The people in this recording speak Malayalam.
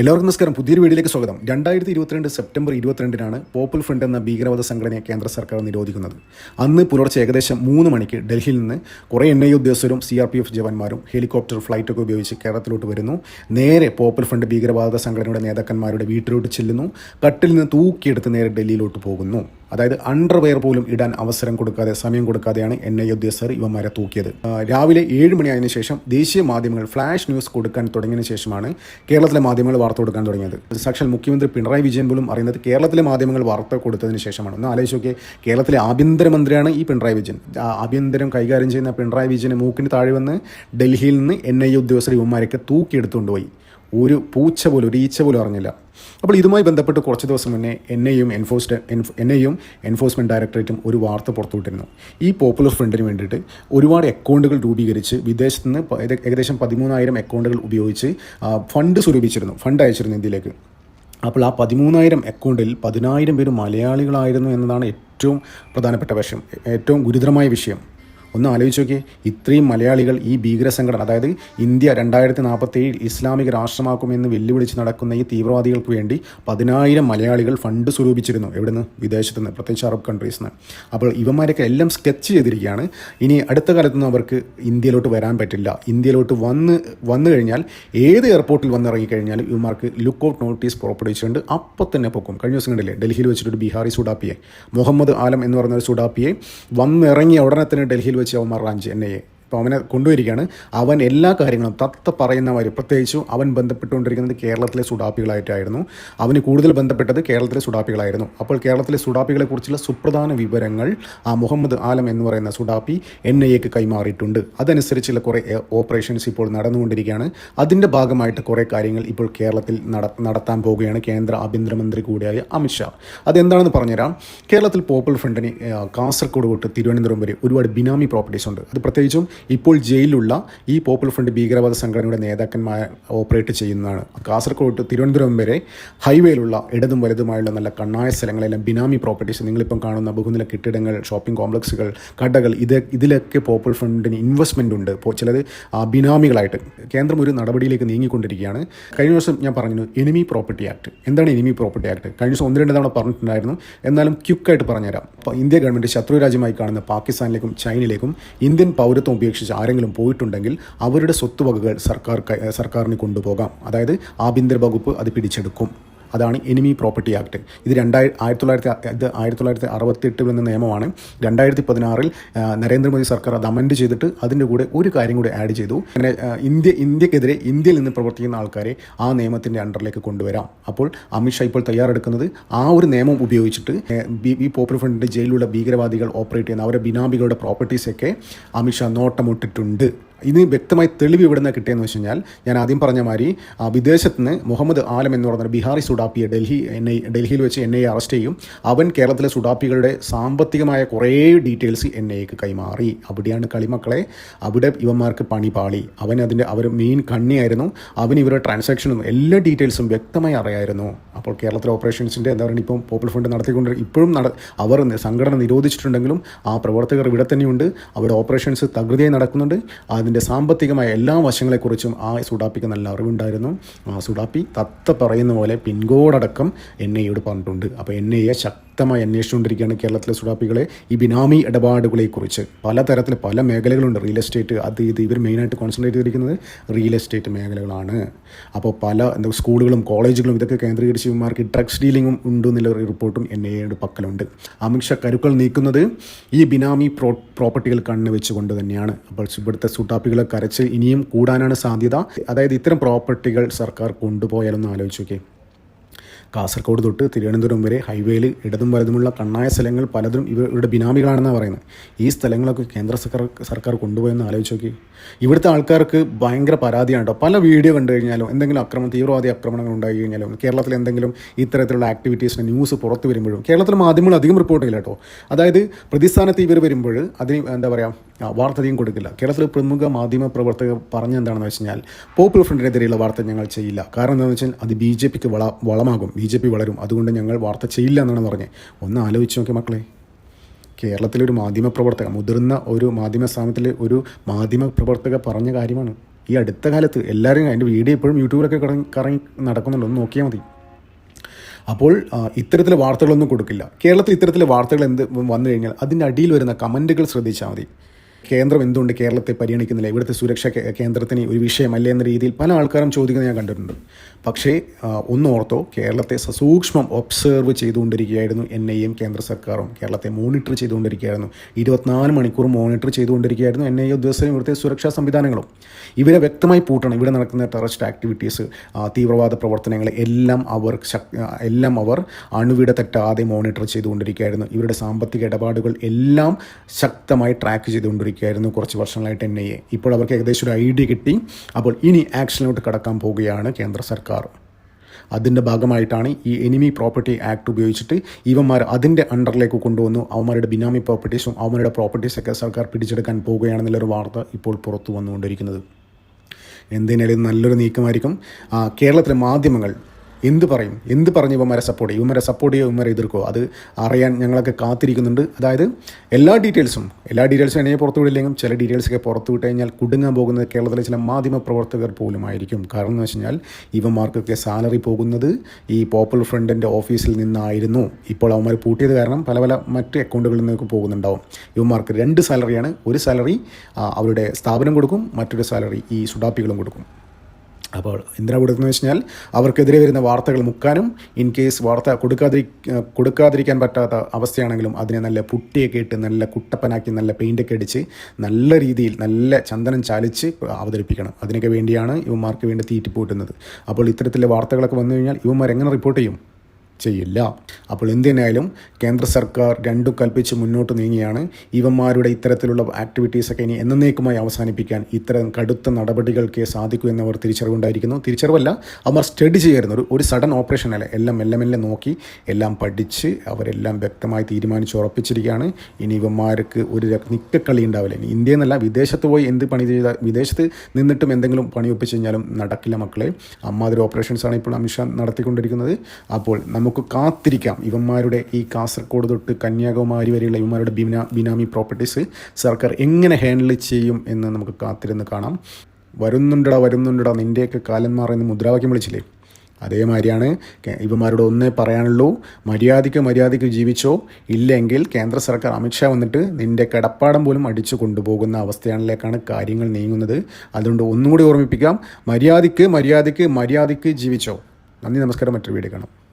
എല്ലാവർക്കും നമസ്കാരം. പുതിയൊരു വീഡിയോയിലേക്ക് സ്വാഗതം. രണ്ടായിരത്തി ഇരുപത്തിരണ്ട് സെപ്റ്റംബർ ഇരുപത്തിരണ്ടിനാണ് പോപ്പുലർ ഫ്രണ്ട് എന്ന ഭീകരവാദ സംഘടനയെ കേന്ദ്ര സർക്കാർ നിരോധിക്കുന്നത്. അന്ന് പുലർച്ചെ ഏകദേശം മൂന്ന് മണിക്ക് ഡൽഹിയിൽ നിന്ന് കുറേ എൻ ഐ ഉദ്യോഗസ്ഥരും സി ആർ പി എഫ് ജവാന്മാരും ഹെലികോപ്റ്റർ ഫ്ലൈറ്റൊക്കെ ഉപയോഗിച്ച് കേരളത്തിലോട്ട് വരുന്നു. നേരെ പോപ്പുലർ ഫ്രണ്ട് ഭീകരവാദ സംഘടനയുടെ നേതാക്കന്മാരുടെ വീട്ടിലോട്ട് ചെല്ലുന്നു. കട്ടിൽ നിന്ന് തൂക്കിയെടുത്ത് നേരെ ഡൽഹിയിലോട്ട് പോകുന്നു. അതായത് അണ്ടർവെയർ പോലും ഇടാൻ അവസരം കൊടുക്കാതെ സമയം കൊടുക്കാതെയാണ് എൻ ഐ ഉദ്യോഗസ്ഥർ ഇവന്മാരെ തൂക്കിയത്. രാവിലെ ഏഴ് മണിയായതിനു ശേഷം ദേശീയ മാധ്യമങ്ങൾ ഫ്ലാഷ് ന്യൂസ് കൊടുക്കാൻ തുടങ്ങിയതിനു ശേഷമാണ് കേരളത്തിലെ മാധ്യമങ്ങൾ വാർത്ത കൊടുക്കാൻ തുടങ്ങിയത്. സാക്ഷാൽ മുഖ്യമന്ത്രി പിണറായി വിജയൻ പോലും അറിയുന്നത് കേരളത്തിലെ മാധ്യമങ്ങൾ വാർത്ത കൊടുത്തതിന് ശേഷമാണ്. ഒന്ന് ആലോചിച്ച് നോക്കിയേ കേരളത്തിലെ ആഭ്യന്തരമന്ത്രിയാണ് ഈ പിണറായി വിജയൻ. ആഭ്യന്തരം കൈകാര്യം ചെയ്യുന്ന പിണറായി വിജയന് മൂക്കിന് താഴെ വന്ന് ഡൽഹിയിൽ നിന്ന് എൻ ഐ ഉദ്യോഗസ്ഥർ ഇവന്മാരൊക്കെ തൂക്കിയെടുത്തുകൊണ്ടുപോയി ഒരു പൂച്ച പോലും ഒരു ഈച്ച പോലും അറിഞ്ഞില്ല. അപ്പോൾ ഇതുമായി ബന്ധപ്പെട്ട് കുറച്ച് ദിവസം മുന്നേ എന്നെയും ഐയും എൻഫോഴ്സ്ഡ് എൻ ഐയും എൻഫോഴ്സ്മെന്റ് ഡയറക്ടറേറ്റും ഒരു വാർത്ത പുറത്തുവിട്ടിരുന്നു. ഈ പോപ്പുലർ ഫ്രണ്ടിന് വേണ്ടിയിട്ട് ഒരുപാട് അക്കൗണ്ടുകൾ രൂപീകരിച്ച് വിദേശത്ത് നിന്ന് ഏകദേശം പതിമൂന്നായിരം അക്കൗണ്ടുകൾ ഉപയോഗിച്ച് ഫണ്ട് സ്വരൂപിച്ചിരുന്നു ഫണ്ട് അയച്ചിരുന്നു ഇന്ത്യയിലേക്ക്. അപ്പോൾ ആ പതിമൂന്നായിരം അക്കൗണ്ടിൽ പതിനായിരം പേര് മലയാളികളായിരുന്നു എന്നതാണ് ഏറ്റവും പ്രധാനപ്പെട്ട വിഷയം ഏറ്റവും ഗുരുതരമായ വിഷയം. ഒന്ന് ആലോചിച്ച് നോക്കിയേ. ഇത്രയും മലയാളികൾ ഈ ഭീകര സംഘടന അതായത് ഇന്ത്യ രണ്ടായിരത്തി നാൽപ്പത്തി ഏഴ് ഇസ്ലാമിക രാഷ്ട്രമാക്കുമെന്ന് വെല്ലുവിളിച്ച് നടക്കുന്ന ഈ തീവ്രവാദികൾക്ക് വേണ്ടി പതിനായിരം മലയാളികൾ ഫണ്ട് സ്വരൂപിച്ചിരുന്നു എവിടുന്ന്? വിദേശത്ത് നിന്ന് പ്രത്യേകിച്ച് അറബ് കൺട്രീസിൽ നിന്ന് അപ്പോൾ ഇവന്മാരൊക്കെ എല്ലാം സ്കെച്ച് ചെയ്തിരിക്കുകയാണ്. ഇനി അടുത്ത കാലത്തൊന്നും അവർക്ക് ഇന്ത്യയിലോട്ട് വരാൻ പറ്റില്ല. ഇന്ത്യയിലോട്ട് വന്ന് വന്നു കഴിഞ്ഞാൽ ഏത് എയർപോർട്ടിൽ വന്നിറങ്ങിക്കഴിഞ്ഞാലും ഇവന്മാർക്ക് ലുക്ക് ഔട്ട് നോട്ടീസ് പുറപ്പെടുവിച്ചുകൊണ്ട് അപ്പം തന്നെ പൊക്കും. കഴിഞ്ഞ ദിവസം കണ്ടില്ലേ? ഡൽഹിയിൽ വെച്ചിട്ടൊരു ബിഹാറി സുഡാപ്പിയെ മുഹമ്മദ് ആലം എന്ന് പറയുന്ന ഒരു സുഡാപ്പിയെ വന്നിറങ്ങിയ ഉടനെ തന്നെ ഡൽഹിയിൽ വെച്ച് അവന്മാർ റാഞ്ചി എൻ ഐ എ അവനെ കൊണ്ടുവരികയാണ് അവൻ എല്ലാ കാര്യങ്ങളും തത്ത പറയുന്നവർ പ്രത്യേകിച്ചും അവൻ ബന്ധപ്പെട്ടുകൊണ്ടിരിക്കുന്നത് കേരളത്തിലെ സുഡാപ്പികളായിട്ടായിരുന്നു. അവന് കൂടുതൽ ബന്ധപ്പെട്ടത് കേരളത്തിലെ സുഡാപ്പികളായിരുന്നു. അപ്പോൾ കേരളത്തിലെ സുഡാപ്പികളെ കുറിച്ചുള്ള സുപ്രധാന വിവരങ്ങൾ ആ മുഹമ്മദ് ആലം എന്ന് പറയുന്ന സുഡാപ്പി എൻ കൈമാറിയിട്ടുണ്ട്. അതനുസരിച്ചുള്ള കുറേ ഓപ്പറേഷൻസ് ഇപ്പോൾ നടന്നുകൊണ്ടിരിക്കുകയാണ്. അതിന്റെ ഭാഗമായിട്ട് കുറേ കാര്യങ്ങൾ ഇപ്പോൾ കേരളത്തിൽ നടത്താൻ പോവുകയാണ് കേന്ദ്ര ആഭ്യന്തരമന്ത്രി കൂടിയായ അമിത്ഷാ അതെന്താണെന്ന് പറഞ്ഞുതരാം. കേരളത്തിൽ പോപ്പുലർ ഫ്രണ്ടിന് കാസർഗോഡ് തൊട്ട് തിരുവനന്തപുരം വരെ ഒരുപാട് ബിനാമി പ്രോപ്പർട്ടീസ് ഉണ്ട്. അത് പ്രത്യേകിച്ചും ഇപ്പോൾ ജയിലിലുള്ള ഈ പോപ്പുലർ ഫ്രണ്ട് ഭീകരവാദ സംഘടനയുടെ നേതാക്കന്മാർ ഓപ്പറേറ്റ് ചെയ്യുന്നതാണ്. കാസർഗോഡ് തിരുവനന്തപുരം വരെ ഹൈവേയിലുള്ള ഇടതും വലുതുമായുള്ള നല്ല കണ്ണായ സ്ഥലങ്ങളെല്ലാം ബിനാമി പ്രോപ്പർട്ടീസ് നിങ്ങളിപ്പം കാണുന്ന ബഹുനില കെട്ടിടങ്ങൾ ഷോപ്പിംഗ് കോംപ്ലക്സുകൾ കടകൾ ഇത് ഇതിലൊക്കെ പോപ്പുലർ ഫ്രണ്ടിന് ഇൻവെസ്റ്റ്മെന്റ് ഉണ്ട്. ചിലത് ബിനാമികളായിട്ട് കേന്ദ്രം ഒരു നടപടിയിലേക്ക് നീങ്ങിക്കൊണ്ടിരിക്കുകയാണ്. കഴിഞ്ഞ ദിവസം ഞാൻ പറഞ്ഞു എനിമി പ്രോപ്പർട്ടി ആക്ട് എന്താണ് എനിമി പ്രോപ്പർട്ടി ആക്ട് കഴിഞ്ഞ ദിവസം ഒന്ന് രണ്ട് തവണ പറഞ്ഞിട്ടുണ്ടായിരുന്നു. എന്നാലും ക്യുക്കായിട്ട് പറഞ്ഞുതരാം. ഇന്ത്യ ഗവൺമെന്റ് ശത്രു രാജ്യമായി കാണുന്ന പാകിസ്ഥാനിലേക്കും ചൈനയിലേക്കും ഇന്ത്യൻ പൗരത്വം ഉപേക്ഷിച്ച് ആരെങ്കിലും പോയിട്ടുണ്ടെങ്കിൽ അവരുടെ സ്വത്തുവകകൾ സർക്കാർ സർക്കാരിന് കൊണ്ടുപോകാം. അതായത് ആഭ്യന്തര വകുപ്പ് അത് പിടിച്ചെടുക്കും. അതാണ് എനിമി പ്രോപ്പർട്ടി ആക്ട് ഇത് രണ്ടായി ആയിരത്തി തൊള്ളായിരത്തി ഇത് ആയിരത്തി തൊള്ളായിരത്തി അറുപത്തെട്ടിൽ നിന്ന് നിയമമാണ്. രണ്ടായിരത്തി പതിനാറിൽ നരേന്ദ്രമോദി സർക്കാർ അത് അമെൻഡ് ചെയ്തിട്ട് അതിന്റെ കൂടെ ഒരു കാര്യം കൂടി ആഡ് ചെയ്തു. അങ്ങനെ ഇന്ത്യ ഇന്ത്യക്കെതിരെ ഇന്ത്യയിൽ നിന്ന് പ്രവർത്തിക്കുന്ന ആൾക്കാരെ ആ നിയമത്തിന്റെ അണ്ടറിലേക്ക് കൊണ്ടുവരാം. അപ്പോൾ അമിത്ഷാ ഇപ്പോൾ തയ്യാറെടുക്കുന്നത് ആ ഒരു നിയമം ഉപയോഗിച്ചിട്ട് ഈ പോപ്പുലർ ഫ്രണ്ടിന്റെ ജയിലിലുള്ള ഭീകരവാദികൾ ഓപ്പറേറ്റ് ചെയ്യുന്ന അവരുടെ ബിനാമികളുടെ പ്രോപ്പർട്ടീസൊക്കെ അമിത്ഷാ നോട്ടമിട്ടിട്ടുണ്ട് ഇത് വ്യക്തമായി തെളിവ് ഇവിടെ നിന്ന് കിട്ടിയെന്ന് വെച്ച് കഴിഞ്ഞാൽ ഞാൻ ആദ്യം പറഞ്ഞ മാതിരി വിദേശത്ത് നിന്ന് മുഹമ്മദ് ആലം എന്ന് പറഞ്ഞ ബിഹാറി സുഡാപ്പിയെ ഡൽഹി എൻ ഐ ഡൽഹിയിൽ വെച്ച് എൻ ഐ അറസ്റ്റ് ചെയ്യും. അവൻ കേരളത്തിലെ സുഡാപ്പികളുടെ സാമ്പത്തികമായ കുറേ ഡീറ്റെയിൽസ് എൻ ഐക്ക് കൈമാറി. അവിടെയാണ് കളിമക്കളെ അവിടെ ഇവന്മാർക്ക് പണി പാളി. അവൻ അതിന്റെ അവർ മെയിൻ കണ്ണിയായിരുന്നു. അവൻ ഇവരുടെ ട്രാൻസാക്ഷനും എല്ലാ ഡീറ്റെയിൽസും വ്യക്തമായി അറിയായിരുന്നു. അപ്പോൾ കേരളത്തിലെ ഓപ്പറേഷൻസിന്റെ എന്താ പറയുക ഇപ്പം പോപ്പുലർ ഫണ്ട് നടത്തിക്കൊണ്ട് ഇപ്പോഴും നട അവർ സംഘടന നിരോധിച്ചിട്ടുണ്ടെങ്കിലും ആ പ്രവർത്തകർ ഇവിടെ തന്നെയുണ്ട്. അവിടെ ഓപ്പറേഷൻസ് തകൃതിയായി നടക്കുന്നുണ്ട്. അതിന്റെ സാമ്പത്തികമായ എല്ലാ വശങ്ങളെക്കുറിച്ചും ആ സുഡാപ്പിക്ക് നല്ല അറിവുണ്ടായിരുന്നു. ആ സുഡാപ്പി തത്ത പറയുന്ന പോലെ പിൻകോഡടക്കം എൻ ഐയോട് പറഞ്ഞിട്ടുണ്ട്. അപ്പോൾ എൻ ഐയെ ശക്തമായി അന്വേഷിച്ചുകൊണ്ടിരിക്കുകയാണ് കേരളത്തിലെ സുഡാപ്പികളെ ഈ ബിനാമി ഇടപാടുകളെക്കുറിച്ച്. പലതരത്തിൽ പല മേഖലകളുണ്ട്. റിയൽ എസ്റ്റേറ്റ് അത് ഇത് ഇവർ മെയിനായിട്ട് കോൺസെൻട്രേറ്റ് ചെയ്തിരിക്കുന്നത് റിയൽ എസ്റ്റേറ്റ് മേഖലകളാണ്. അപ്പോൾ പല എന്താ സ്കൂളുകളും കോളേജുകളും ഇതൊക്കെ കേന്ദ്രീകരിച്ച് ഇവന്മാർക്ക് ഡ്രഗ്സ് ഡീലിങ്ങും ഉണ്ട് എന്നുള്ള റിപ്പോർട്ടും എൻ ഐയുടെ പക്കലുണ്ട് അമിത്ഷാ കരുക്കൾ നീക്കുന്നത് ഈ ബിനാമി പ്രോ പ്രോപ്പർട്ടികൾ കണ്ണ് വെച്ചുകൊണ്ട് തന്നെയാണ്. അപ്പോൾ ഇവിടുത്തെ സുഡാപ്പികളെ കരച്ച് ഇനിയും കൂടാനാണ് സാധ്യത. അതായത് ഇത്തരം പ്രോപ്പർട്ടികൾ സർക്കാർ കൊണ്ടുപോയാലൊന്ന് ആലോചിച്ച് കാസർഗോഡ് തൊട്ട് തിരുവനന്തപുരം വരെ ഹൈവേയിൽ ഇടതും വലതുമുള്ള കണ്ണായ സ്ഥലങ്ങൾ പലതും ഇവ- ഇവരുടെ ബിനാമികളാണെന്നാണ് പറയുന്നത്. ഈ സ്ഥലങ്ങളൊക്കെ കേന്ദ്ര സർക്കാർ സർക്കാർ കൊണ്ടുപോയെന്ന് ആലോചിച്ച് നോക്കി. ഇവിടുത്തെ ആൾക്കാർക്ക് ഭയങ്കര പരാതിയാണ് കേട്ടോ പല വീഡിയോ കണ്ടു കഴിഞ്ഞാലും എന്തെങ്കിലും അക്രമം തീവ്രവാദി ആക്രമണങ്ങൾ ഉണ്ടായി കഴിഞ്ഞാലും കേരളത്തിൽ എന്തെങ്കിലും ഇത്തരത്തിലുള്ള ആക്ടിവിറ്റീസിന് ന്യൂസ് പുറത്ത് വരുമ്പോഴും കേരളത്തിൽ മാധ്യമങ്ങൾ അധികം റിപ്പോർട്ട് ചെയ്യില്ല കേട്ടോ അതായത് പ്രതിസ്ഥാനത്ത് ഇവർ വരുമ്പോൾ അതിന് എന്താ പറയുക വാർത്ത കൊടുക്കില്ല. കേരളത്തിലെ പ്രമുഖ മാധ്യമ പ്രവർത്തകർ പറഞ്ഞ എന്താണെന്ന് വെച്ച് കഴിഞ്ഞാൽ പോപ്പുലർ ഫ്രണ്ടിനെതിരെയുള്ള വാർത്ത ഞങ്ങൾ ചെയ്യില്ല. കാരണം എന്താണെന്ന് വെച്ചാൽ അത് ബി ജെ പിക്ക് വള വളമാകും. ബി ജെ പി വളരും. അതുകൊണ്ട് ഞങ്ങൾ വാർത്ത ചെയ്യില്ല എന്നാണ് പറഞ്ഞത്. ഒന്ന് ആലോചിച്ച് നോക്കി മക്കളെ. കേരളത്തിലെ ഒരു മാധ്യമ പ്രവർത്തക മുതിർന്ന ഒരു മാധ്യമ സ്ഥാപനത്തിലെ ഒരു മാധ്യമ പ്രവർത്തക പറഞ്ഞ കാര്യമാണ്. ഈ അടുത്ത കാലത്ത് എല്ലാവരും അതിന്റെ വീഡിയോ എപ്പോഴും യൂട്യൂബിലൊക്കെ കറങ്ങി കറങ്ങി നടക്കുന്നുണ്ട്. ഒന്ന് നോക്കിയാൽ മതി. അപ്പോൾ ഇത്തരത്തിലെ വാർത്തകളൊന്നും കൊടുക്കില്ല. കേരളത്തിൽ ഇത്തരത്തിലെ വാർത്തകൾ എന്ത് വന്നു കഴിഞ്ഞാൽ അതിന്റെ അടിയിൽ വരുന്ന കമന്റുകൾ ശ്രദ്ധിച്ചാൽ മതി. കേന്ദ്രം എന്തുകൊണ്ട് കേരളത്തെ പരിഗണിക്കുന്നില്ല? ഇവിടുത്തെ സുരക്ഷ കേന്ദ്രത്തിന് ഒരു വിഷയമല്ല എന്ന രീതിയിൽ പല ആൾക്കാരും ചോദിക്കുന്നത് ഞാൻ കണ്ടിട്ടുണ്ട്. പക്ഷേ ഒന്ന് ഓർത്തോ കേരളത്തെ സസൂക്ഷ്മം ഒബ്സേർവ് ചെയ്തുകൊണ്ടിരിക്കുകയായിരുന്നു എൻ ഐ എം കേന്ദ്ര സർക്കാരും. കേരളത്തെ മോണിറ്റർ ചെയ്തുകൊണ്ടിരിക്കുകയായിരുന്നു. ഇരുപത്തിനാല് മണിക്കൂർ മോണിറ്റർ ചെയ്തുകൊണ്ടിരിക്കുകയായിരുന്നു എൻ ഐ എ ഉദ്യോഗസ്ഥരും ഇവിടുത്തെ സുരക്ഷാ സംവിധാനങ്ങളും. ഇവരെ വ്യക്തമായി പൂട്ടണം. ഇവിടെ നടക്കുന്ന ടെററിസ്റ്റ് ആക്ടിവിറ്റീസ് തീവ്രവാദ പ്രവർത്തനങ്ങൾ എല്ലാം അവർ എല്ലാം അവർ അണുവിട തെറ്റാതെ മോണിറ്റർ ചെയ്തുകൊണ്ടിരിക്കുകയായിരുന്നു. ഇവരുടെ സാമ്പത്തിക ഇടപാടുകൾ എല്ലാം ശക്തമായി ട്രാക്ക് ചെയ്തുകൊണ്ടിരിക്കുകയായിരുന്നു കുറച്ച് വർഷങ്ങളായിട്ട് എൻ ഐ എ. ഇപ്പോൾ അവർക്ക് ഏകദേശം ഒരു ഐഡിയ കിട്ടി. അപ്പോൾ ഇനി ആക്ഷനിലോട്ട് കടക്കാൻ പോവുകയാണ് കേന്ദ്ര സർക്കാർ. അതിന്റെ ഭാഗമായിട്ടാണ് ഈ എനിമി പ്രോപ്പർട്ടി ആക്ട് ഉപയോഗിച്ചിട്ട് ഇവന്മാർ അതിന്റെ അണ്ടറിലേക്ക് കൊണ്ടുവന്നു. അവന്മാരുടെ ബിനാമി പ്രോപ്പർട്ടീസും അവന്മാരുടെ പ്രോപ്പർട്ടീസൊക്കെ സർക്കാർ പിടിച്ചെടുക്കാൻ പോവുകയാണെന്നുള്ളൊരു വാർത്ത ഇപ്പോൾ പുറത്തു വന്നുകൊണ്ടിരിക്കുന്നത്. എന്തിനാലും നല്ലൊരു നീക്കമായിരിക്കും. കേരളത്തിലെ മാധ്യമങ്ങൾ എന്ത് പറയും? എന്ത് പറഞ്ഞ് ഇവന്മാരെ സപ്പോർട്ട് ചെയ്യും? ഇവന്മാരെ സപ്പോർട്ട് ചെയ്യുമോ ഇവന്മാരെ എതിർക്കോ? അത് അറിയാൻ ഞങ്ങളൊക്കെ കാത്തിരിക്കുന്നുണ്ട്. അതായത് എല്ലാ ഡീറ്റെയിൽസും എല്ലാ ഡീറ്റെയിൽസും എന്നെ പുറത്തു വിടില്ലെങ്കിലും ചില ഡീറ്റെയിൽസൊക്കെ പുറത്തു വിട്ട് കഴിഞ്ഞാൽ കുടുങ്ങാൻ പോകുന്നത് കേരളത്തിലെ ചില മാധ്യമ പ്രവർത്തകർ പോലുമായിരിക്കും. കാരണം എന്ന് വെച്ച് കഴിഞ്ഞാൽ ഇവന്മാർക്കൊക്കെ സാലറി പോകുന്നത് ഈ പോപ്പുലർ ഫ്രണ്ടിന്റെ ഓഫീസിൽ നിന്നായിരുന്നു. ഇപ്പോൾ അവന്മാർ പൂട്ടിയത് കാരണം പല പല മറ്റ് അക്കൗണ്ടുകളിൽ നിന്നൊക്കെ പോകുന്നുണ്ടാവും. ഇവന്മാർക്ക് രണ്ട് സാലറിയാണ് ഒരു സാലറി അവരുടെ സ്ഥാപനം കൊടുക്കും. മറ്റൊരു സാലറി ഈ സുഡാപ്പികളും കൊടുക്കും. അപ്പോൾ എന്തിനാ കൊടുക്കുന്നത് വെച്ച് കഴിഞ്ഞാൽ അവർക്കെതിരെ വരുന്ന വാർത്തകൾ മുക്കാനും ഇൻ കേസ് വാർത്ത കൊടുക്കാതിരി കൊടുക്കാതിരിക്കാൻ പറ്റാത്ത അവസ്ഥയാണെങ്കിലും അതിനെ നല്ല പുട്ടിയൊക്കെ ഇട്ട് നല്ല കുട്ടപ്പനാക്കി നല്ല പെയിന്റൊക്കെ അടിച്ച് നല്ല രീതിയിൽ നല്ല ചന്ദനം ചാലിച്ച് അവതരിപ്പിക്കണം. അതിനൊക്കെ വേണ്ടിയാണ് ഇവന്മാർക്ക് വേണ്ടി തീറ്റിപ്പൂട്ടുന്നത് അപ്പോൾ ഇത്തരത്തിലെ വാർത്തകളൊക്കെ വന്നു കഴിഞ്ഞാൽ ഇവന്മാർ എങ്ങനെ റിപ്പോർട്ട് ചെയ്യും? ചെയ്യില്ല. അപ്പോൾ എന്തിനായാലും കേന്ദ്ര സർക്കാർ രണ്ടും കൽപ്പിച്ച് മുന്നോട്ട് നീങ്ങിയാണ്. ഇവന്മാരുടെ ഇത്തരത്തിലുള്ള ആക്ടിവിറ്റീസൊക്കെ ഇനി എന്നേക്കുമായി അവസാനിപ്പിക്കാൻ ഇത്തരം കടുത്ത നടപടികൾക്ക് സാധിക്കൂ എന്നവർ തിരിച്ചറിവുണ്ടായിരിക്കുന്നു. തിരിച്ചറിവല്ല അവർ സ്റ്റഡി ചെയ്യായിരുന്നു ഒരു ഒരു സഡൻ ഓപ്പറേഷൻ അല്ല? എല്ലാം മെല്ലെ മെല്ലെ നോക്കി എല്ലാം പഠിച്ച് അവരെല്ലാം വ്യക്തമായി തീരുമാനിച്ച് ഉറപ്പിച്ചിരിക്കുകയാണ്. ഇനി ഇവന്മാർക്ക് ഒരു നിക്കക്കളി ഉണ്ടാവില്ല. ഇനി ഇന്ത്യയിൽ നിന്നല്ല വിദേശത്ത് പോയി എന്ത് പണി ചെയ്താൽ വിദേശത്ത് നിന്നിട്ടും എന്തെങ്കിലും പണി ഒപ്പിച്ച് കഴിഞ്ഞാലും നടക്കില്ല മക്കളെ. അമ്മാതിരി ഓപ്പറേഷൻസാണ് ഇപ്പോൾ അമിത്ഷാ നടത്തിക്കൊണ്ടിരിക്കുന്നത്. അപ്പോൾ നമുക്ക് കാത്തിരിക്കാം. ഇവന്മാരുടെ ഈ കാസർഗോഡ് തൊട്ട് കന്യാകുമാരി വരെയുള്ള ഇവന്മാരുടെ ബിനാ ബിനാമി പ്രോപ്പർട്ടീസ് സർക്കാർ എങ്ങനെ ഹാൻഡിൽ ചെയ്യും എന്ന് നമുക്ക് കാത്തിരുന്ന് കാണാം. വരുന്നുണ്ടടാ വരുന്നുണ്ടടാ നിന്റെയൊക്കെ കാലം മാറുന്ന മുദ്രാവാക്യം വിളിച്ചില്ലേ? അതേമാതിരിയാണ് ഇവന്മാരോട് ഒന്നേ പറയാനുള്ളൂ. മര്യാദയ്ക്ക് മര്യാദയ്ക്ക് ജീവിച്ചോ? ഇല്ലെങ്കിൽ കേന്ദ്ര സർക്കാർ അമിത്ഷാ വന്നിട്ട് നിന്റെ കിടപ്പാടം പോലും അടിച്ചു കൊണ്ടുപോകുന്ന അവസ്ഥയാണിലേക്കാണ് കാര്യങ്ങൾ നീങ്ങുന്നത്. അതുകൊണ്ട് ഒന്നുകൂടി ഓർമ്മിപ്പിക്കാം. മര്യാദയ്ക്ക് മര്യാദയ്ക്ക് മര്യാദയ്ക്ക് ജീവിച്ചോ? നന്ദി നമസ്കാരം. മറ്റൊരു വീഡിയോ കാണാം.